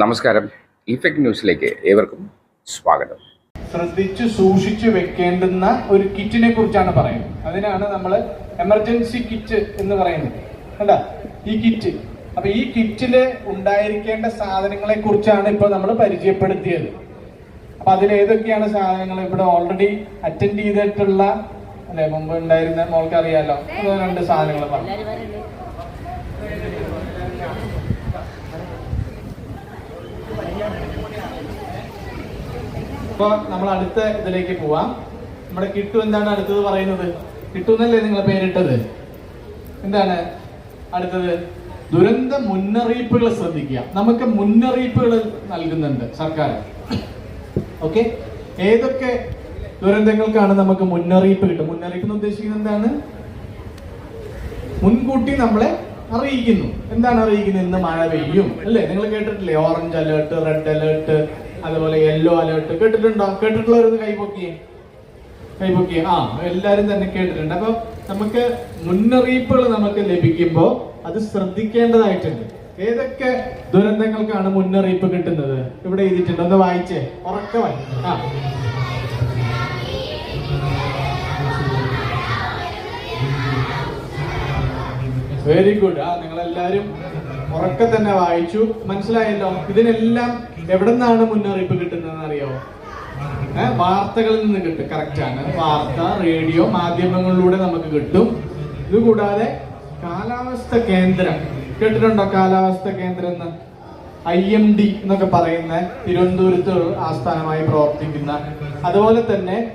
നമസ്കാരം. ഇഫക്ട് ന്യൂസിലേക്ക് ഏവർക്കും സ്വാഗതം. ശ്രദ്ധിച്ച് സൂക്ഷിച്ചു വെക്കേണ്ടുന്ന ഒരു കിറ്റിനെ കുറിച്ചാണ് പറയുന്നത്. അതിനാണ് നമ്മൾ എമർജൻസി കിറ്റ് എന്ന് പറയുന്നത്. കണ്ട? ഈ കിറ്റ് അപ്പൊ ഈ കിറ്റിൽ ഉണ്ടായിരിക്കേണ്ട സാധനങ്ങളെ കുറിച്ചാണ് ഇപ്പൊ നമ്മൾ പരിചയപ്പെടുത്തിയത്. അപ്പൊ അതിൽ ഏതൊക്കെയാണ് സാധനങ്ങൾ? ഇവിടെ ഓൾറെഡി അറ്റൻഡ് ചെയ്തിട്ടുള്ള അല്ലെ? മുമ്പ് ഉണ്ടായിരുന്ന മോൾക്ക് അറിയാലോ രണ്ട് സാധനങ്ങൾ പറഞ്ഞു? ഇപ്പൊ നമ്മൾ അടുത്ത ഇതിലേക്ക് പോവാം. നമ്മുടെ കിട്ടു എന്താണ് അടുത്തത് പറയുന്നത്? കിട്ടുന്നല്ലേ നിങ്ങൾ പേരിട്ടത്? എന്താണ് അടുത്തത്? ദുരന്ത മുന്നറിയിപ്പുകൾ ശ്രദ്ധിക്കുക. നമുക്ക് മുന്നറിയിപ്പുകൾ നൽകുന്നുണ്ട് സർക്കാർ. ഓക്കെ ഏതൊക്കെ ദുരന്തങ്ങൾക്കാണ് നമുക്ക് മുന്നറിയിപ്പ് കിട്ടും മുന്നറിയിപ്പ് എന്ന് ഉദ്ദേശിക്കുന്നത് എന്താണ്? മുൻകൂട്ടി നമ്മളെ അറിയിക്കുന്നു. എന്താണ് അറിയിക്കുന്നത്? ഇന്ന് മഴ പെയ്യും. അല്ലേ? നിങ്ങൾ കേട്ടിട്ടില്ലേ? ഓറഞ്ച് അലേർട്ട് റെഡ് അലേർട്ട് അതുപോലെ യെല്ലോ അലേർട്ട് കേട്ടിട്ടുണ്ടോ? കേട്ടിട്ടുള്ളവരൊന്ന് കൈപൊക്കിയേ. കൈപൊക്കിയേ. ആ എല്ലാരും തന്നെ കേട്ടിട്ടുണ്ട്. അപ്പൊ നമുക്ക് മുന്നറിയിപ്പുകൾ നമുക്ക് ലഭിക്കുമ്പോൾ അത് ശ്രദ്ധിക്കേണ്ടതായിട്ടുണ്ട്. ഏതൊക്കെ ദുരന്തങ്ങൾക്കാണ് മുന്നറിയിപ്പ് കിട്ടുന്നത്? ഇവിടെ എഴുതിട്ടുണ്ട് ഒന്ന് വായിച്ചേ. ഉറക്കമായി ആ. വെരി ഗുഡ് ആ നിങ്ങളെല്ലാരും ഉറക്കെ തന്നെ വായിച്ചു. മനസ്സിലായല്ലോ? ഇതിനെല്ലാം എവിടെ നിന്നാണ് മുന്നറിയിപ്പ് കിട്ടുന്നതെന്ന് അറിയോ വാർത്തകളിൽ നിന്ന് കിട്ടും. ആണ്. വാർത്ത റേഡിയോ മാധ്യമങ്ങളിലൂടെ നമുക്ക് കിട്ടും. ഇത് കൂടാതെ കാലാവസ്ഥ കേന്ദ്രം. കേട്ടിട്ടുണ്ടോ കാലാവസ്ഥ കേന്ദ്രം എന്ന്? ഐ എം ഡി എന്നൊക്കെ പറയുന്ന തിരുവനന്തപുരത്ത് ആസ്ഥാനമായി പ്രവർത്തിക്കുന്ന. അതുപോലെ തന്നെ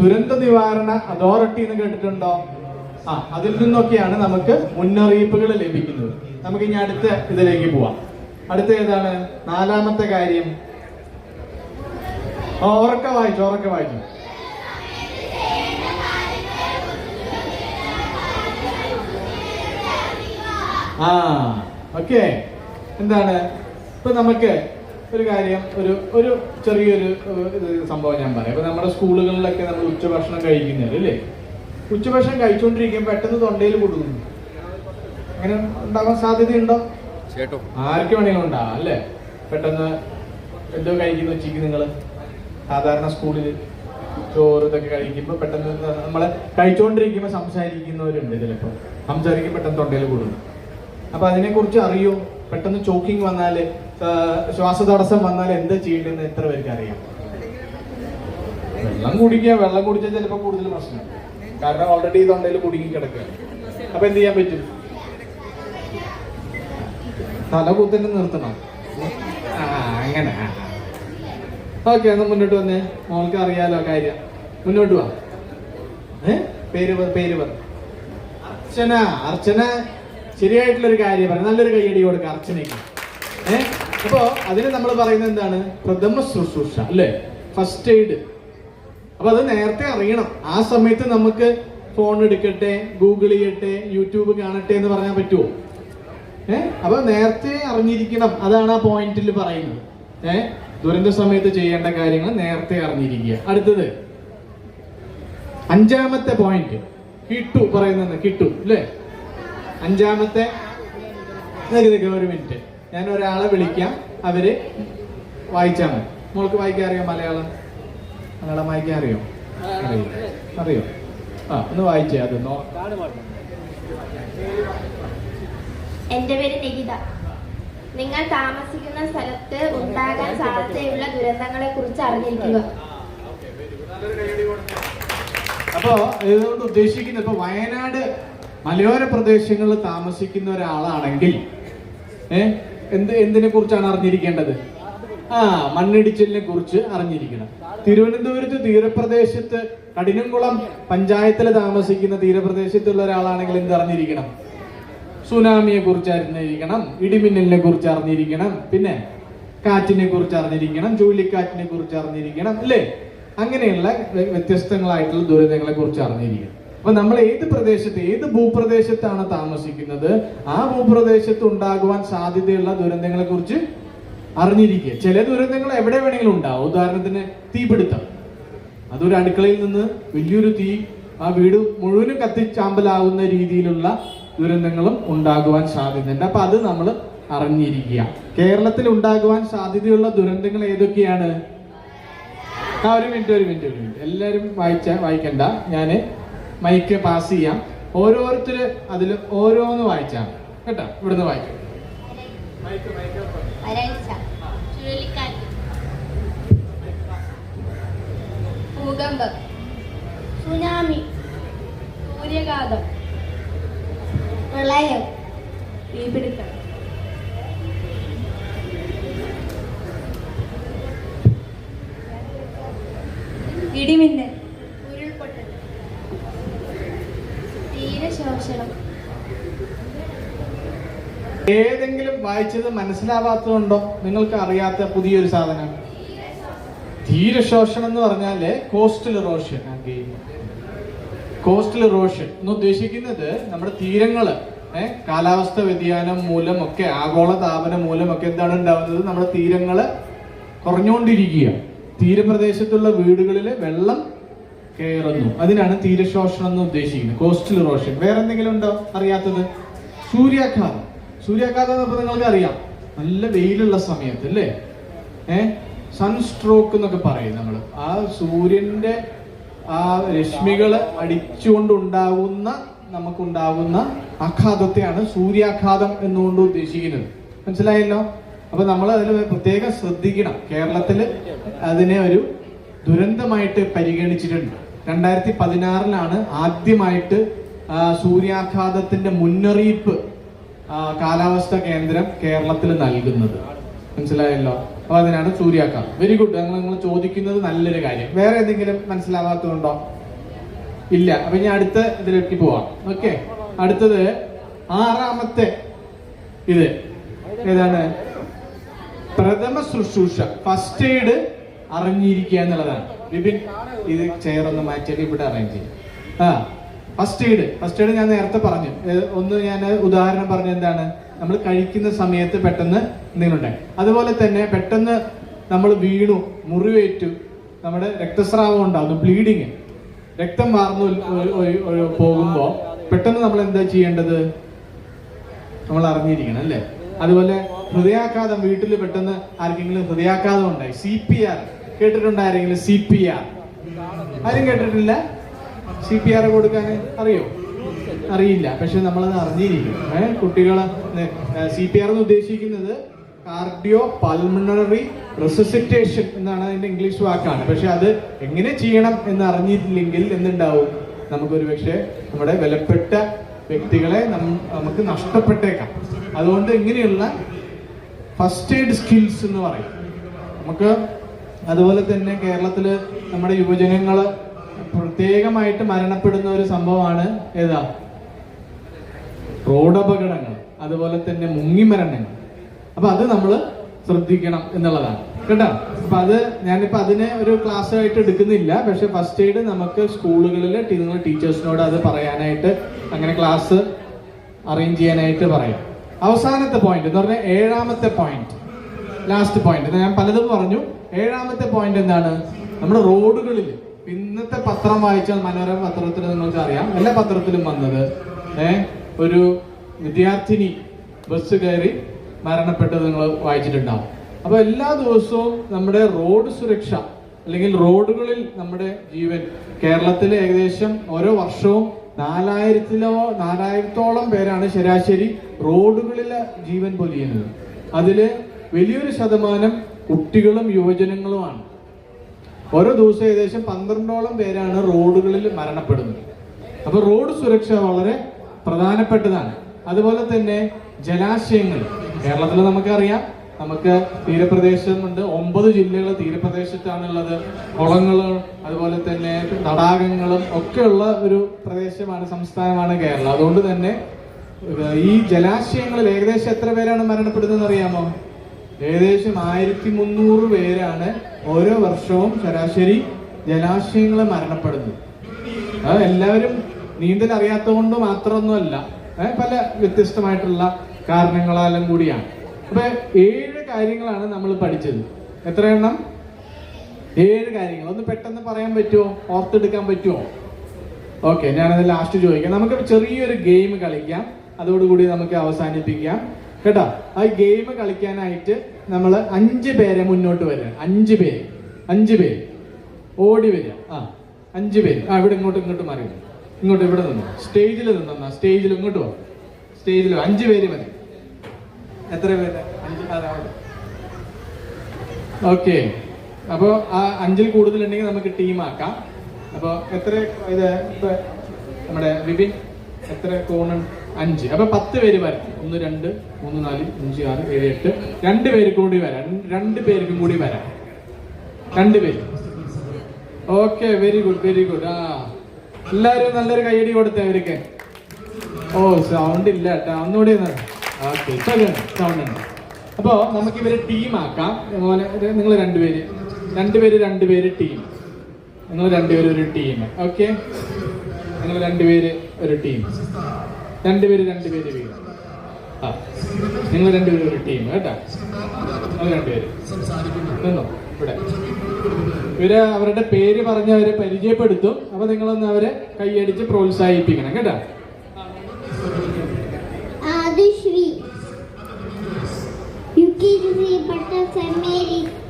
ദുരന്ത നിവാരണ അതോറിറ്റി എന്ന് കേട്ടിട്ടുണ്ടോ? ആ അതിൽ നിന്നൊക്കെയാണ് നമുക്ക് മുന്നറിയിപ്പുകൾ ലഭിക്കുന്നത്. നമുക്ക് ഇനി അടുത്ത ഇതിലേക്ക് പോവാം. അടുത്ത ഏതാണ്? നാലാമത്തെ കാര്യം. ഉറക്കെ വായിച്ചു ഉറക്കെ വായിച്ചു ആ ഓക്കെ. എന്താണ്? ഇപ്പൊ നമുക്ക് ഒരു കാര്യം ഒരു ഒരു ചെറിയൊരു ഇത് സംഭവം ഞാൻ പറയാം. ഇപ്പൊ നമ്മുടെ സ്കൂളുകളിലൊക്കെ നമ്മൾ ഉച്ചഭക്ഷണം കഴിക്കുന്നത് അല്ലേ? ഉച്ചഭക്ഷണം കഴിച്ചുകൊണ്ടിരിക്കുമ്പോൾ പെട്ടെന്ന് തൊണ്ടയിൽ കൊടുക്കുന്നു അങ്ങനെ ഉണ്ടാകാൻ സാധ്യതയുണ്ടോ? ചേട്ടോ. ആർക്ക് വേണമെങ്കിലും ഉണ്ടാവാം അല്ലേ? പെട്ടെന്ന് എന്തോ കഴിക്കുന്ന ഉച്ചയ്ക്ക് നിങ്ങൾ സാധാരണ സ്കൂളിൽ ചോറ് ഇതൊക്കെ കഴിക്കുമ്പോൾ പെട്ടെന്ന് നമ്മളെ കഴിച്ചുകൊണ്ടിരിക്കുമ്പോൾ സംസാരിക്കുന്നവരുണ്ട് ചിലപ്പോൾ സംസാരിക്കും പെട്ടെന്ന് തൊണ്ടയിൽ കൂടുന്നു. അപ്പൊ അതിനെക്കുറിച്ച് അറിയോ? പെട്ടെന്ന് ചോക്കിങ് വന്നാൽ ശ്വാസതടസ്സം വന്നാൽ എന്താ ചെയ്യേണ്ടതെന്ന് എത്ര പേർക്ക് അറിയാം? വെള്ളം കുടിക്കുക വെള്ളം കുടിച്ചാൽ ചിലപ്പോൾ കൂടുതൽ പ്രശ്നം. കാരണം ഓൾറെഡി തൊണ്ടയിൽ കുടുങ്ങി കിടക്കുക. അപ്പൊ എന്ത് ചെയ്യാൻ പറ്റും? തല കുത്തന്നെ നിർത്തണം? ആ അങ്ങനെ ഓക്കെ ഒന്ന് മുന്നോട്ട് വന്നേ. മോൾക്ക് അറിയാലോ കാര്യം. മുന്നോട്ട് വാ. പേര് പേര് പറ. അർച്ചന അർച്ചന ശരിയായിട്ടുള്ള ഒരു കാര്യം പറയാം നല്ലൊരു കൈയടി കൊടുക്ക അർച്ചനയ്ക്ക്. ഏ? അപ്പോ അതിന് നമ്മൾ പറയുന്നത് എന്താണ്? പ്രഥമ ശുശ്രൂഷ അല്ലേ? ഫസ്റ്റ് എയ്ഡ് അപ്പൊ അത് നേരത്തെ അറിയണം. ആ സമയത്ത് നമുക്ക് ഫോൺ എടുക്കട്ടെ ഗൂഗിൾ ചെയ്യട്ടെ യൂട്യൂബ് കാണട്ടെ എന്ന് പറയാൻ പറ്റുമോ ഏ? അപ്പൊ നേരത്തെ അറിഞ്ഞിരിക്കണം അതാണ് ആ പോയിന്റിൽ പറയുന്നത്. ഏ? ദുരന്ത സമയത്ത് ചെയ്യേണ്ട കാര്യങ്ങൾ നേരത്തെ അറിഞ്ഞിരിക്കുക. അടുത്തത്. അഞ്ചാമത്തെ പോയിന്റ്. കിട്ടു പറയുന്നത് കിട്ടു അല്ലേ? അഞ്ചാമത്തെ. ഒരു മിനിറ്റ്. ഞാൻ ഒരാളെ വിളിക്കാം. അവർ വായിച്ചാൽ മതി. മോൾക്ക് വായിക്കാൻ അറിയോ മലയാളം? മലയാളം വായിക്കാൻ അറിയോ? അറിയോ അറിയോ? ആ ഒന്ന് വായിച്ചേ അത് നോ എന്റെ പേര് നികിത. നിങ്ങൾ താമസിക്കുന്ന സ്ഥലത്ത് ഉണ്ടാകാൻ സാധ്യതയുള്ള ദുരന്തങ്ങളെ കുറിച്ച് അറിഞ്ഞിരിക്കുക. അപ്പോ ഇതുകൊണ്ട് ഉദ്ദേശിക്കുന്നത്? ഇപ്പൊ വയനാട് മലയോര പ്രദേശങ്ങളിൽ താമസിക്കുന്ന ഒരാളാണെങ്കിൽ ഏ എന്ത് എന്തിനെ കുറിച്ചാണ് അറിഞ്ഞിരിക്കേണ്ടത്? ആ മണ്ണിടിച്ചിലിനെ കുറിച്ച് അറിഞ്ഞിരിക്കണം. തിരുവനന്തപുരത്ത് തീരപ്രദേശത്ത് കഠിനംകുളം പഞ്ചായത്തിൽ താമസിക്കുന്ന തീരപ്രദേശത്തുള്ള ഒരാളാണെങ്കിൽ എന്ത് അറിഞ്ഞിരിക്കണം? സുനാമിയെ കുറിച്ച് അറിഞ്ഞിരിക്കണം ഇടിമിന്നലിനെ കുറിച്ച് അറിഞ്ഞിരിക്കണം പിന്നെ കാറ്റിനെ കുറിച്ച് അറിഞ്ഞിരിക്കണം ചുഴലിക്കാറ്റിനെ കുറിച്ച് അറിഞ്ഞിരിക്കണം അല്ലേ? അങ്ങനെയുള്ള വ്യ- വ്യത്യസ്തങ്ങളായിട്ടുള്ള ദുരിതങ്ങളെ കുറിച്ച് അറിഞ്ഞിരിക്കണം. അപ്പൊ നമ്മൾ ഏത് പ്രദേശത്ത് ഏത് ഭൂപ്രദേശത്താണ് താമസിക്കുന്നത് ആ ഭൂപ്രദേശത്ത് ഉണ്ടാകുവാൻ സാധ്യതയുള്ള ദുരന്തങ്ങളെ കുറിച്ച് അറിഞ്ഞിരിക്കുക. ചില ദുരന്തങ്ങൾ എവിടെ വേണമെങ്കിലും ഉണ്ടാവും. ഉദാഹരണത്തിന് തീപിടുത്തം. അതൊരു അടുക്കളയിൽ നിന്ന് വലിയൊരു തീ ആ വീട് മുഴുവനും കത്തിച്ചാമ്പലാകുന്ന രീതിയിലുള്ള ദുരന്തങ്ങളും ഉണ്ടാകുവാൻ സാധ്യതയുണ്ട്. അപ്പൊ അത് നമ്മൾ അറിഞ്ഞിരിക്കുക. കേരളത്തിൽ ഉണ്ടാകുവാൻ സാധ്യതയുള്ള ദുരന്തങ്ങൾ ഏതൊക്കെയാണ്? ആ ഒരു മിനിറ്റ് ഒരു മിനിറ്റ് ഒരു മിനിറ്റ്. എല്ലാവരും വായിച്ച വായിക്കണ്ട. ഞാൻ മൈക്ക് പാസ് ചെയ്യാം. ഓരോരുത്തര് അതിൽ ഓരോന്ന് വായിച്ചാൽ കേട്ടോ? ഇവിടുന്ന് വായിക്കും. ഭൂകമ്പം സുനാമി സൂര്യഘാതം പ്രളയം തീപിടുത്തം. ഇടിമിന്നൽ. ഉരുൾപൊട്ടൽ. തീരശോഷണം ഏതെങ്കിലും വായിച്ചത് മനസ്സിലാവാത്തതുണ്ടോ? നിങ്ങൾക്ക് അറിയാത്ത പുതിയൊരു സാധനം. തീരശോഷണം എന്ന് പറഞ്ഞാൽ കോസ്റ്റൽ റോഷൻ കോസ്റ്റൽ റോഷൻ എന്ന് ഉദ്ദേശിക്കുന്നത് നമ്മുടെ തീരങ്ങൾ. കാലാവസ്ഥ വ്യതിയാനം മൂലം ഒക്കെ ആഗോള താപനം മൂലം ഒക്കെ എന്താണ് ഉണ്ടാവുന്നത്? നമ്മുടെ തീരങ്ങൾ കുറഞ്ഞുകൊണ്ടിരിക്കുക. തീരപ്രദേശത്തുള്ള വീടുകളിൽ വെള്ളം കയറുന്നു. അതിനാണ് തീരശോഷണം എന്ന് ഉദ്ദേശിക്കുന്നത്. കോസ്റ്റൽ റോഷൻ വേറെ എന്തെങ്കിലും ഉണ്ടോ അറിയാത്തത്? സൂര്യാഘാതം. സൂര്യാഘാതം എന്ന് നിങ്ങൾക്ക് അറിയാം നല്ല വെയിലുള്ള സമയത്ത് അല്ലേ? ഏഹ് സൺസ്ട്രോക്ക് എന്നൊക്കെ പറയും നമ്മൾ ആ സൂര്യന്റെ ആ രശ്മികൾ അടിച്ചുകൊണ്ടുണ്ടാകുന്ന നമുക്കുണ്ടാകുന്ന ആഘാതത്തെയാണ് സൂര്യാഘാതം എന്നുകൊണ്ട് ഉദ്ദേശിക്കുന്നത്. മനസ്സിലായല്ലോ? അപ്പൊ നമ്മൾ അതിൽ പ്രത്യേകം ശ്രദ്ധിക്കണം. കേരളത്തിൽ അതിനെ ഒരു ദുരന്തമായിട്ട് പരിഗണിച്ചിട്ടുണ്ട്. രണ്ടായിരത്തി പതിനാറിലാണ് ആദ്യമായിട്ട് സൂര്യാഘാതത്തിന്റെ മുന്നറിയിപ്പ് കാലാവസ്ഥ കേന്ദ്രം കേരളത്തിൽ നൽകുന്നത്. മനസ്സിലായല്ലോ? അപ്പൊ അതിനാണ് സൂര്യാഘാതം. വെരി ഗുഡ് നിങ്ങൾ നിങ്ങൾ ചോദിക്കുന്നത് നല്ലൊരു കാര്യം. വേറെ എന്തെങ്കിലും മനസ്സിലാവാത്തതുണ്ടോ? ഇല്ല. അപ്പൊ ഇനി അടുത്ത ഇതിലേക്ക് പോവാം. ഓക്കെ. അടുത്തത് ആറാമത്തെ ഇത് ഏതാണ്? പ്രഥമ ശുശ്രൂഷ. ഫസ്റ്റ് എയ്ഡ് അറിഞ്ഞിരിക്കുക എന്നുള്ളതാണ്. വിപിൻ ഇത് ചെയർ ഒന്ന് മാറ്റിയിട്ട് ഇവിടെ അറേഞ്ച് ചെയ്യും. ആ ഫസ്റ്റ് എയ്ഡ് ഫസ്റ്റ് എയ്ഡ് ഞാൻ നേരത്തെ പറഞ്ഞു. ഒന്ന് ഞാൻ ഉദാഹരണം പറഞ്ഞ എന്താണ്? നമ്മൾ കഴിക്കുന്ന സമയത്ത് പെട്ടെന്ന് എന്തെങ്കിലും ഉണ്ടായി. അതുപോലെ തന്നെ പെട്ടെന്ന് നമ്മൾ വീണു മുറിവേറ്റു നമ്മുടെ രക്തസ്രാവം ഉണ്ടാകുന്നു ബ്ലീഡിങ് രക്തം വാർന്നു പോകുമ്പോ പെട്ടെന്ന് നമ്മൾ എന്താ ചെയ്യേണ്ടത്? നമ്മൾ അറിഞ്ഞിരിക്കണം അല്ലേ? അതുപോലെ ഹൃദയാഘാതം വീട്ടിൽ പെട്ടെന്ന് ആർക്കെങ്കിലും ഹൃദയാഘാതം ഉണ്ടായി സി പി ആർ കേട്ടിട്ടുണ്ടോ ആരെങ്കിലും സി പി ആർ ആരും കേട്ടിട്ടില്ല? സി പി ആർ കൊടുക്കാൻ അറിയോ? അറിയില്ല. പക്ഷെ നമ്മളത് അറിഞ്ഞിരിക്കും ഏഹ് കുട്ടികളെ സി പി ആർ എന്ന് ഉദ്ദേശിക്കുന്നത് കാർഡിയോ പൾമണറി റെസിസിറ്റേഷൻ എന്നാണ് അതിന്റെ ഇംഗ്ലീഷ് വാക്കാണ്. പക്ഷെ അത് എങ്ങനെ ചെയ്യണം എന്ന് അറിഞ്ഞിട്ടില്ലെങ്കിൽ എന്തുണ്ടാവും? നമുക്കൊരു പക്ഷേ നമ്മുടെ വിലപ്പെട്ട വ്യക്തികളെ നമുക്ക് നഷ്ടപ്പെട്ടേക്കാം. അതുകൊണ്ട് ഇങ്ങനെയുള്ള ഫസ്റ്റ് എയ്ഡ് സ്കിൽസ് എന്ന് പറയും. നമുക്ക് അതുപോലെ തന്നെ കേരളത്തിൽ നമ്മുടെ യുവജനങ്ങൾ പ്രത്യേകമായിട്ട് മരണപ്പെടുന്ന ഒരു സംഭവമാണ് ഏതാ? റോഡപകടങ്ങൾ. അതുപോലെ തന്നെ മുങ്ങിമരണങ്ങൾ. അപ്പൊ അത് നമ്മൾ ശ്രദ്ധിക്കണം എന്നുള്ളതാണ്. കേട്ടോ? അപ്പൊ അത് ഞാനിപ്പോ അതിനെ ഒരു ക്ലാസ് ആയിട്ട് എടുക്കുന്നില്ല. പക്ഷെ ഫസ്റ്റ് എയ്ഡ് നമുക്ക് സ്കൂളുകളിൽ നിങ്ങൾ ടീച്ചേഴ്സിനോട് അത് പറയാനായിട്ട് അങ്ങനെ ക്ലാസ് അറേഞ്ച് ചെയ്യാനായിട്ട് പറയാം. അവസാനത്തെ പോയിന്റ് എന്ന് പറഞ്ഞാൽ ഏഴാമത്തെ പോയിന്റ് ലാസ്റ്റ് പോയിന്റ് ഞാൻ പലതും പറഞ്ഞു. ഏഴാമത്തെ പോയിന്റ് എന്താണ്? നമ്മുടെ റോഡുകളിൽ ഇന്നത്തെ പത്രം വായിച്ചാൽ മനോരമ പത്രത്തിൽ നിങ്ങൾക്ക് അറിയാം എല്ലാ പത്രത്തിലും വന്നത് ഏഹ് ഒരു വിദ്യാർത്ഥിനി ബസ് കയറി മരണപ്പെട്ടത് നിങ്ങൾ വായിച്ചിട്ടുണ്ടാവും. അപ്പൊ എല്ലാ ദിവസവും നമ്മുടെ റോഡ് സുരക്ഷ അല്ലെങ്കിൽ റോഡുകളിൽ നമ്മുടെ ജീവൻ കേരളത്തിൽ ഏകദേശം ഓരോ വർഷവും നാലായിരത്തിലോ നാലായിരത്തോളം പേരാണ് ശരാശരി റോഡുകളിലെ ജീവൻ പൊലിയുന്നത് അതിൽ വലിയൊരു ശതമാനം കുട്ടികളും യുവജനങ്ങളുമാണ്. ഓരോ ദിവസം ഏകദേശം പന്ത്രണ്ടോളം പേരാണ് റോഡുകളിൽ മരണപ്പെടുന്നത്. അപ്പൊ റോഡ് സുരക്ഷ വളരെ പ്രധാനപ്പെട്ടതാണ്. അതുപോലെ തന്നെ ജലാശയങ്ങൾ. കേരളത്തിൽ നമുക്കറിയാം. നമുക്ക് തീരപ്രദേശമുണ്ട്. ഒമ്പത് ജില്ലകൾ തീരപ്രദേശത്താണുള്ളത്. കുളങ്ങളും അതുപോലെ തന്നെ തടാകങ്ങളും ഒക്കെയുള്ള ഒരു പ്രദേശമാണ് സംസ്ഥാനമാണ് കേരളം. അതുകൊണ്ട് തന്നെ ഈ ജലാശയങ്ങളിൽ ഏകദേശം എത്ര പേരാണ് മരണപ്പെടുന്നത് അറിയാമോ? ഏകദേശം ആയിരത്തി മുന്നൂറ് പേരാണ് ഓരോ വർഷവും ശരാശരി ജലാശയങ്ങൾ മരണപ്പെടുന്നത്. എല്ലാവരും നീന്തൽ അറിയാത്തതുകൊണ്ട് മാത്രമൊന്നുമല്ല പല വ്യത്യസ്തമായിട്ടുള്ള കാരണങ്ങളാലും കൂടിയാണ്. അപ്പൊ ഏഴ് കാര്യങ്ങളാണ് നമ്മൾ പഠിച്ചത്. എത്ര എണ്ണം ഏഴ് കാര്യങ്ങൾ. ഒന്ന് പെട്ടെന്ന് പറയാൻ പറ്റുമോ? ഓർത്തെടുക്കാൻ പറ്റുമോ? ഓക്കെ ഞാനത് ലാസ്റ്റ് ചോദിക്കാം. നമുക്ക് ചെറിയൊരു ഗെയിം കളിക്കാം. അതോടുകൂടി നമുക്ക് അവസാനിപ്പിക്കാം. കേട്ടോ? ആ ഗെയിം കളിക്കാനായിട്ട് നമ്മൾ അഞ്ച് പേരെ മുന്നോട്ട് വരിക അഞ്ച് പേര്. അഞ്ച് പേര്. ഓടി വരിക ആ അഞ്ച് പേര്. ആ ഇവിടെ ഇങ്ങോട്ട് ഇങ്ങോട്ട് മാറി. ഇങ്ങോട്ട് ഇവിടെ നിന്നു. സ്റ്റേജിൽ നിന്നു സ്റ്റേജിൽ ഇങ്ങോട്ട് പോ സ്റ്റേജിൽ അഞ്ച് പേര് മതി. ഓക്കെ. അപ്പോൾ ആ അഞ്ചിൽ കൂടുതലുണ്ടെങ്കിൽ നമുക്ക് ടീമാക്കാം അപ്പോൾ എത്ര ഇത് നമ്മുടെ വിപിൻ എത്ര കോണ് അഞ്ച്. അപ്പൊ പത്ത് പേര് വരാം ഒന്ന് രണ്ട് മൂന്ന് നാല് അഞ്ച് ആറ് ഏഴ് എട്ട്. രണ്ട് പേര് കൂടി വരാം. രണ്ട് പേർക്കും കൂടി വരാം. രണ്ട് പേര്. Okay very good very good ആ. എല്ലാവരും നല്ലൊരു കൈയടി കൊടുത്തേ അവർക്ക്. ഓ സൗണ്ട് ഇല്ല കേട്ടോ. ഒന്നുകൂടി ഓക്കെ സൗണ്ട് ഉണ്ട് അപ്പോ നമുക്ക് ഇവരെ ടീമാക്കാം നിങ്ങൾ രണ്ടുപേര്. രണ്ടുപേര് രണ്ടുപേര് ടീം നിങ്ങൾ രണ്ടുപേര് ഒരു ടീം ഓക്കെ നിങ്ങൾ രണ്ടുപേര് ഒരു ടീം രണ്ടുപേര് രണ്ടുപേര് വീതം ആ നിങ്ങൾ രണ്ടുപേരും ഒരു ടീം കേട്ടോ? രണ്ടുപേര്. നിന്നോ? ഇവിടെ. ഇവർ അവരുടെ പേര് പറഞ്ഞ് അവരെ പരിചയപ്പെടുത്തും. അപ്പൊ നിങ്ങളൊന്ന് അവരെ കൈയടിച്ച് പ്രോത്സാഹിപ്പിക്കണം കേട്ടാ? easy, but a family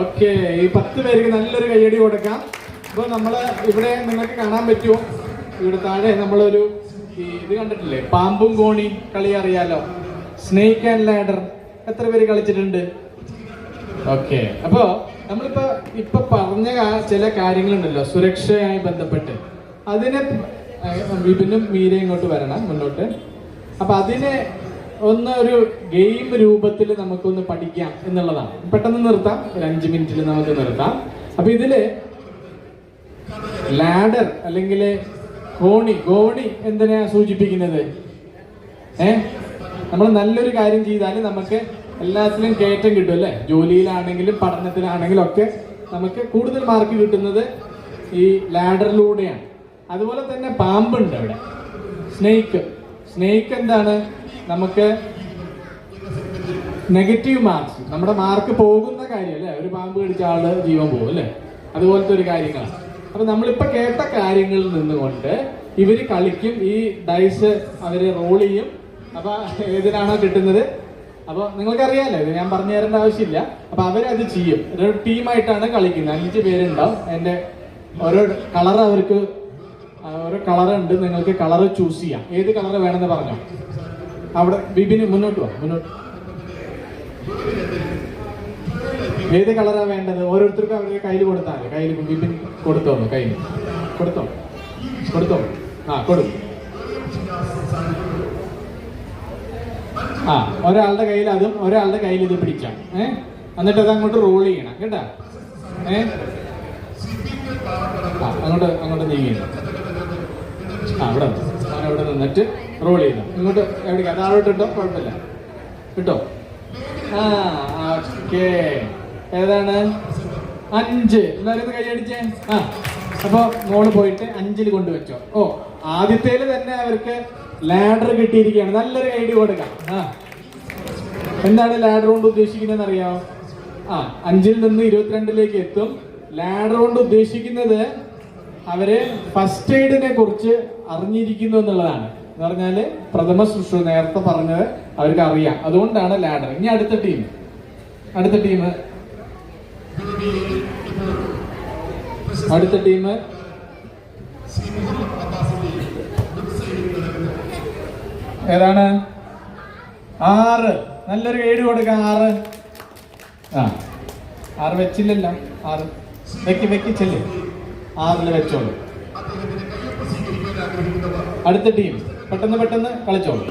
okay ഈ പത്ത് പേർക്ക് നല്ലൊരു കയ്യടി കൊടുക്കാം. അപ്പോൾ നമ്മൾ ഇവിടെ നിങ്ങൾക്ക് കാണാൻ പറ്റുമോ ഇവിടെ താഴെ നമ്മളൊരു ഇത് കണ്ടിട്ടില്ലേ? പാമ്പും കോണി കളി അറിയാലോ? സ്നേക്ക് ആൻഡ് ലാഡർ എത്ര പേര് കളിച്ചിട്ടുണ്ട്? ഓക്കെ അപ്പോ നമ്മളിപ്പോ ഇപ്പൊ പറഞ്ഞ ചില കാര്യങ്ങളുണ്ടല്ലോ. സുരക്ഷയുമായി ബന്ധപ്പെട്ട്. അതിനെ വിപിനും മീരയും ഇങ്ങോട്ട് വരണം മുന്നോട്ട്. അപ്പൊ അതിനെ ഒന്ന് ഒരു ഗെയിം രൂപത്തിൽ നമുക്കൊന്ന് പഠിക്കാം എന്നുള്ളതാണ്. പെട്ടെന്ന് നിർത്താം. ഒരു അഞ്ച് മിനിറ്റിൽ നമുക്ക് നിർത്താം. അപ്പൊ ഇതിൽ ലാഡർ അല്ലെങ്കിൽ കോണി ഗോണി എന്തിനാ സൂചിപ്പിക്കുന്നത്? ഏ? നമ്മൾ നല്ലൊരു കാര്യം ചെയ്താൽ നമുക്ക് എല്ലാത്തിലും കയറ്റം കിട്ടും അല്ലേ? ജോലിയിലാണെങ്കിലും പഠനത്തിലാണെങ്കിലും ഒക്കെ നമുക്ക് കൂടുതൽ മാർക്ക് കിട്ടുന്നത് ഈ ലാഡറിലൂടെയാണ്. അതുപോലെ തന്നെ പാമ്പുണ്ട് അവിടെ. സ്നേക്ക് സ്നേക്ക് എന്താണ്? നമുക്ക് നെഗറ്റീവ് മാർക്സ്. നമ്മുടെ മാർക്ക് പോകുന്ന കാര്യം അല്ലേ? ഒരു പാമ്പ് കടിച്ച ആൾ ജീവൻ പോകും അല്ലേ? അതുപോലത്തെ ഒരു കാര്യങ്ങളാണ്. അപ്പൊ നമ്മളിപ്പോ കേട്ട കാര്യങ്ങളിൽ നിന്നുകൊണ്ട് ഇവർ കളിക്കും ഈ ഡൈസ് അവർ റോൾ ചെയ്യും. അപ്പൊ ഏതിനാണോ കിട്ടുന്നത്? അപ്പൊ നിങ്ങൾക്കറിയാലോ ഇത് ഞാൻ പറഞ്ഞു തരേണ്ട ആവശ്യമില്ല. അപ്പൊ അവരത് ചെയ്യും. ഒരു ടീമായിട്ടാണ് കളിക്കുന്നത്. അഞ്ച് പേരുണ്ടാവും. അതിന്റെ ഓരോ കളർ അവർക്ക് ഓരോ കളർ ഉണ്ട്. നിങ്ങൾക്ക് കളർ ചൂസ് ചെയ്യാം. ഏത് കളർ വേണമെന്ന് പറഞ്ഞോ? അവിടെ ബിബിന് മുന്നോട്ട് വാ മുന്നോട്ട്. ഏത് കളറാ വേണ്ടത്? ഓരോരുത്തർക്കും അവരുടെ കയ്യിൽ കൊടുത്താൽ കയ്യിൽ ബിബിൻ കൊടുത്തോ കയ്യിൽ. കൊടുത്തോ? കൊടുത്തോ? ആ കൊടു. ആ ഒരാളുടെ കയ്യിൽ അതും ഒരാളുടെ കയ്യിൽ ഇത് പിടിക്കാം. ഏ? എന്നിട്ട് അത് അങ്ങോട്ട് റോൾ ചെയ്യണം. കേട്ടാ? ഏ? അങ്ങോട്ട് അങ്ങോട്ട് നീങ്ങിയിരുന്നു ആ അവിടെ ഞാൻ അവിടെ നിന്നിട്ട് റോൾ ചെയ്തു ഇങ്ങോട്ട് എവിടെ താഴോട്ട് ഇട്ടോ? കുഴപ്പമില്ല. കിട്ടോ ആ ഓക്കെ ഏതാണ്? അഞ്ച്. എല്ലാവരും ഇത് കൈയടിച്ചേ ആ അപ്പൊ മോൾ പോയിട്ട് അഞ്ചിൽ കൊണ്ടുവച്ചോ. ഓ ആദ്യത്തേൽ തന്നെ അവർക്ക് ലാഡർ കിട്ടിയിരിക്കുകയാണ്. നല്ലൊരു ഐഡിയ കൊടുക്കാം. ആ. എന്താണ് ലാഡർ കൊണ്ട് ഉദ്ദേശിക്കുന്നത് അറിയാമോ ആ അഞ്ചിൽ നിന്ന് ഇരുപത്തിരണ്ടിലേക്ക് എത്തും. ലാഡർ കൊണ്ട് ഉദ്ദേശിക്കുന്നത് അവർ ഫസ്റ്റ് എയ്ഡിനെ കുറിച്ച് അറിഞ്ഞിരിക്കുന്നു എന്നുള്ളതാണ്. എന്ന് പറഞ്ഞാൽ പ്രഥമ ശുശ്രൂഷ നേരത്തെ പറഞ്ഞത് അവർക്ക് അറിയാം. അതുകൊണ്ടാണ് ലാഡർ. ഇനി അടുത്ത ടീം അടുത്ത ടീം അടുത്ത ടീം ഏതാണ്? ആറ്. നല്ലൊരു ഏഴ് കൊടുക്കാം ആറ്. ആ. ആറ് വെച്ചില്ലല്ലോ. ആറ്. വെക്ക് വെക്കി ചെല്ല്. ആറിൽ വെച്ചോളൂ. അടുത്ത ടീം പെട്ടെന്ന് പെട്ടെന്ന് കളിച്ചോളൂ.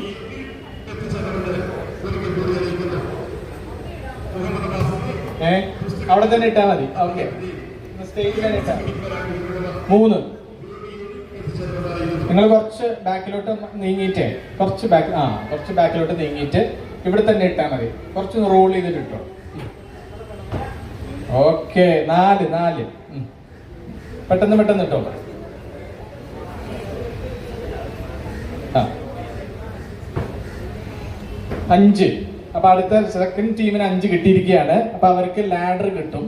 ഏ? അവിടെ തന്നെ ഇട്ടാ മതി. ഓക്കെ. മൂന്ന്. നിങ്ങൾ കുറച്ച് ബാക്കിലോട്ട് നീങ്ങിയിട്ടേ കുറച്ച് ബാക്ക് ആ കുറച്ച് ബാക്കിലോട്ട് നീങ്ങിയിട്ട് ഇവിടെ തന്നെ ഇട്ടാൽ മതി. കുറച്ച് റോൾ ചെയ്തിട്ട് ഇട്ടോ. ഓക്കെ നാല് നാല്. പെട്ടെന്ന് പെട്ടെന്ന് കേട്ടോ. അഞ്ച്. അപ്പൊ അടുത്ത സെക്കൻഡ് ടീമിന് അഞ്ച് കിട്ടിയിരിക്കുകയാണ്. അപ്പൊ അവർക്ക് ലാഡർ കിട്ടും.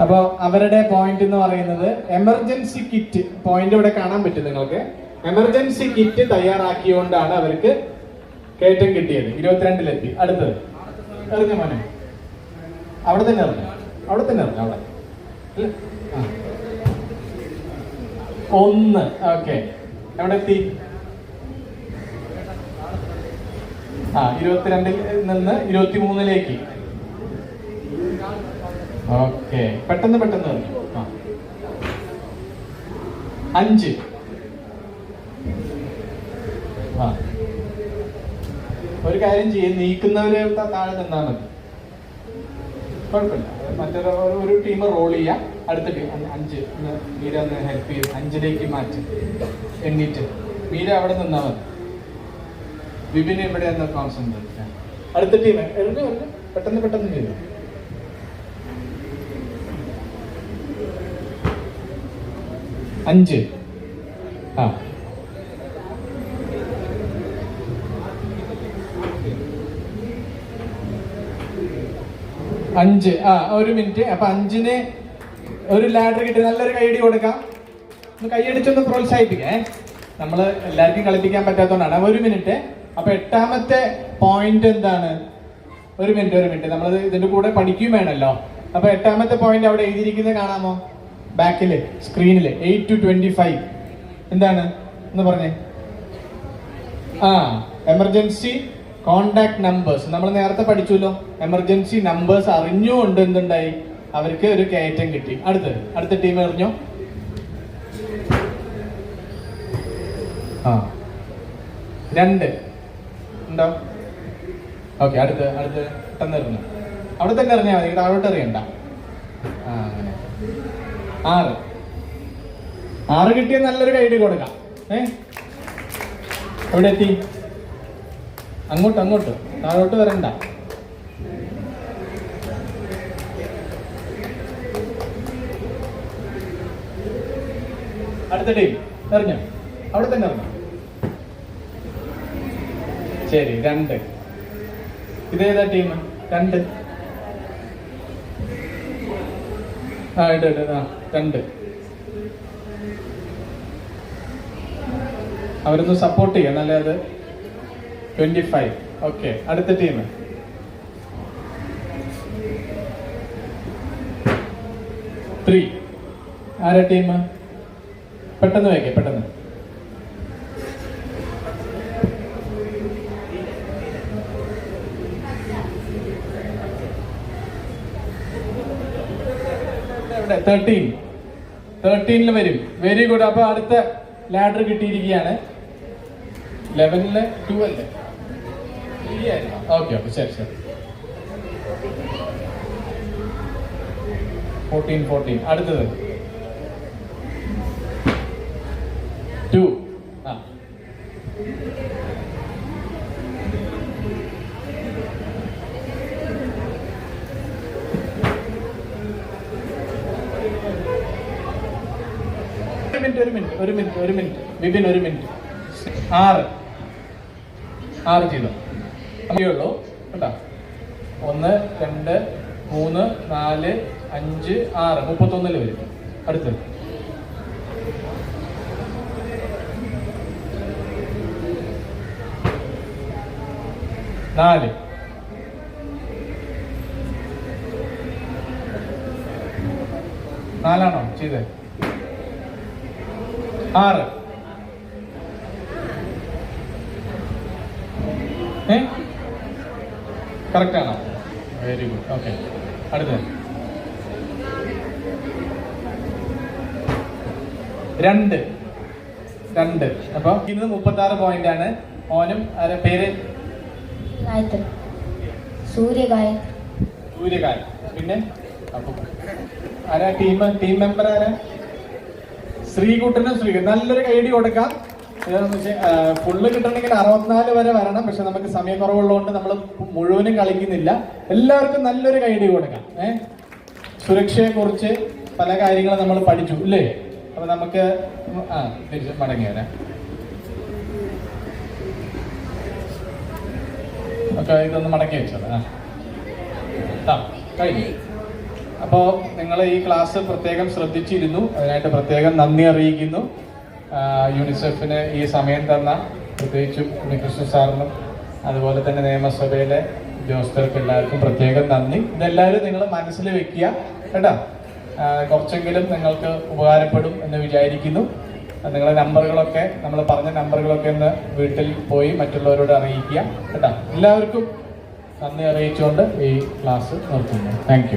അപ്പൊ അവരുടെ പോയിന്റ് എന്ന് പറയുന്നത് എമർജൻസി കിറ്റ് പോയിന്റ് ഇവിടെ കാണാൻ പറ്റും നിങ്ങൾക്ക്. എമർജൻസി കിറ്റ് തയ്യാറാക്കിയോണ്ടാണ് അവർക്ക് കയറ്റം കിട്ടിയത്. ഇരുപത്തിരണ്ടിലെത്തി. അടുത്തത്. എറിഞ്ഞ മോനെ. അവിടെ തന്നെ എറിഞ്ഞു. അവിടെ തന്നെ എറിഞ്ഞു. അവിടെ. ഒന്ന്. ഓക്കെ എവിടെ എത്തി ആ ഇരുപത്തിരണ്ടിൽ നിന്ന് ഇരുപത്തി മൂന്നിലേക്ക് ഓക്കെ പെട്ടെന്ന് പെട്ടെന്ന് പറഞ്ഞു ആ. അഞ്ച്. ആ. ഒരു കാര്യം ചെയ്യും. നീക്കുന്നവര് താഴെ നിന്നാൽ മതി. കുഴപ്പമില്ല. മറ്റൊരു ഒരു ടീം റോൾ ചെയ്യാം. അടുത്ത ടീം അഞ്ച് മീര ഒന്ന് ഹെൽപ്പ് ചെയ്യും. അഞ്ചിലേക്ക് മാറ്റി. എണ്ണീറ്റ്. മീര അവിടെ നിന്നാ മതി. വിപിൻ ഇവിടെ ഒന്ന് കോൺസെൻട്രേറ്റ് അടുത്ത ടീം എഴുതി പെട്ടെന്ന് പെട്ടെന്ന് ചെയ്തു. അഞ്ച്. ആ. അഞ്ച്. ആ ഒരു മിനിറ്റ്. അപ്പൊ അഞ്ചിന് ഒരു ലാഡർ കിട്ടി. നല്ലൊരു കൈയടി കൊടുക്കാം. ഒന്ന് കൈയടിച്ചൊന്ന് പ്രോത്സാഹിപ്പിക്കേ നമ്മൾ എല്ലാവർക്കും കളിപ്പിക്കാൻ പറ്റാത്തതുകൊണ്ടാണ്. ഒരു മിനിറ്റ്. അപ്പൊ എട്ടാമത്തെ പോയിന്റ് എന്താണ്? ഒരു മിനിറ്റ് ഒരു മിനിറ്റ്. നമ്മൾ ഇതിന്റെ കൂടെ പഠിക്കുകയും വേണമല്ലോ. അപ്പൊ എട്ടാമത്തെ പോയിന്റ് അവിടെ എഴുതിയിരിക്കുന്നത് കാണാമോ? ബാക്കിൽ സ്ക്രീനിൽ എയ്റ്റ് ടു ട്വന്റി ഫൈവ് എന്താണ്? എന്ന് പറഞ്ഞേ. ആ എമർജൻസി കോണ്ടാക്ട് നമ്പേഴ്സ് നമ്മൾ നേരത്തെ പഠിച്ചല്ലോ എമർജൻസി നമ്പേഴ്സ് അറിഞ്ഞുകൊണ്ട് എന്തുണ്ടായി? അവർക്ക് ഒരു കയറ്റം കിട്ടി. അടുത്ത് അടുത്ത ടീം എറിഞ്ഞോ ആ. രണ്ട്. ഉണ്ടോ? ഓക്കെ അടുത്ത് അടുത്ത് പെട്ടെന്ന് എറിഞ്ഞു അവിടെ തന്നെ എറിഞ്ഞാൽ മതി താഴോട്ട് എറിയണ്ട ആ ആറ്. ആറ് കിട്ടിയ നല്ലൊരു കൈഡി കൊടുക്കാം. ഏ? എവിടെ എത്തി? അങ്ങോട്ട് അങ്ങോട്ട്. താഴോട്ട് വരണ്ട. അടുത്ത ടീം എറിഞ്ഞോ? അവിടെ തന്നെ എറിഞ്ഞോ? ശരി രണ്ട്. ഇതേതാ ടീം രണ്ട്. ആ ഇട്ട് ഇട്ട് ആ രണ്ട്. അവരൊന്ന് സപ്പോർട്ട് ചെയ്യാം നല്ല അത് ട്വന്റി ഫൈവ് ഓക്കെ അടുത്ത ടീം ത്രീ ആരാ ടീം പെട്ടെന്ന് വയ്ക്കേ പെട്ടെന്ന്. തേർട്ടീൻ തേർട്ടീനിൽ വരും. വെരി ഗുഡ് അപ്പൊ അടുത്ത ലാഡർ കിട്ടിയിരിക്കുകയാണ്. ലെവനിൽ ടു അല്ലേ? ഓക്കെ ഓക്കെ ശരി ശരി. ഫോർട്ടീൻ ഫോർട്ടീൻ അടുത്തത്. ടു ആ. മിനിറ്റ് ഒരു മിനിറ്റ് ഒരു മിനിറ്റ് ഒരു മിനിറ്റ് വിപിൻ ഒരു മിനിറ്റ് ആറ്. ആറ് ചെയ്തു? അമ്മയുള്ളൂ കേട്ടോ ഒന്ന് രണ്ട് മൂന്ന് നാല് അഞ്ച് ആറ്. മുപ്പത്തൊന്നിൽ വരും. അടുത്ത് നാല്. നാലാണോ? ചെയ്തത് ആറ്. ഏ? കറക്റ്റ് ആണോ? വെരി ഗുഡ് ഓക്കെ അടുത്ത രണ്ട്. രണ്ട്. അപ്പൊ ഇന്ന് മുപ്പത്തി ആറ് പോയിന്റ് ആണ്. ഓനും ആരെ പേര്? ഗായത്രി. സൂര്യഗായത്രി. സൂര്യകാരൻ പിന്നെ? ആരാ? ടീം ടീം മെമ്പർ ആരാ? ശ്രീകുട്ടനും ശ്രീ നല്ലൊരു കൈഡി കൊടുക്കാം. ഫുള്ള് കിട്ടണമെങ്കിൽ അറുപത്തിനാല് വരെ വരണം. പക്ഷെ നമുക്ക് സമയക്കുറവുള്ളതുകൊണ്ട് നമ്മൾ മുഴുവനും കളിക്കുന്നില്ല. എല്ലാവർക്കും നല്ലൊരു കൈഡി കൊടുക്കാം. ഏഹ് സുരക്ഷയെ കുറിച്ച് പല കാര്യങ്ങളും നമ്മൾ പഠിച്ചു ഇല്ലേ? അപ്പൊ നമുക്ക് ആ തിരിച്ച് മടങ്ങി വരാം. ഒക്കെ ഇതൊന്ന് മടക്കി വെച്ചത് ആ. കഴിഞ്ഞു. അപ്പോ നിങ്ങൾ ഈ ക്ലാസ് പ്രത്യേകം ശ്രദ്ധിച്ചിരുന്നു. അതിനായിട്ട് പ്രത്യേകം നന്ദി അറിയിക്കുന്നു. യൂണിസെഫിന് ഈ സമയം തന്ന പ്രത്യേകിച്ചും ഉണ്ണികൃഷ്ണ സാറിനും അതുപോലെ തന്നെ നിയമസഭയിലെ ഉദ്യോഗസ്ഥർക്ക് എല്ലാവർക്കും പ്രത്യേകം നന്ദി. ഇതെല്ലാവരും നിങ്ങൾ മനസ്സിൽ വെക്കുക കേട്ടോ. കുറച്ചെങ്കിലും നിങ്ങൾക്ക് ഉപകാരപ്പെടും എന്ന് വിചാരിക്കുന്നു. നിങ്ങളെ നിങ്ങളുടെ നമ്പറുകളൊക്കെ നമ്മൾ പറഞ്ഞ നമ്പറുകളൊക്കെ ഒന്ന് വീട്ടിൽ പോയി മറ്റുള്ളവരോട് അറിയിക്കുക കേട്ടോ. എല്ലാവർക്കും നന്ദി അറിയിച്ചുകൊണ്ട് ഈ ക്ലാസ് നിർത്തുന്നു. താങ്ക്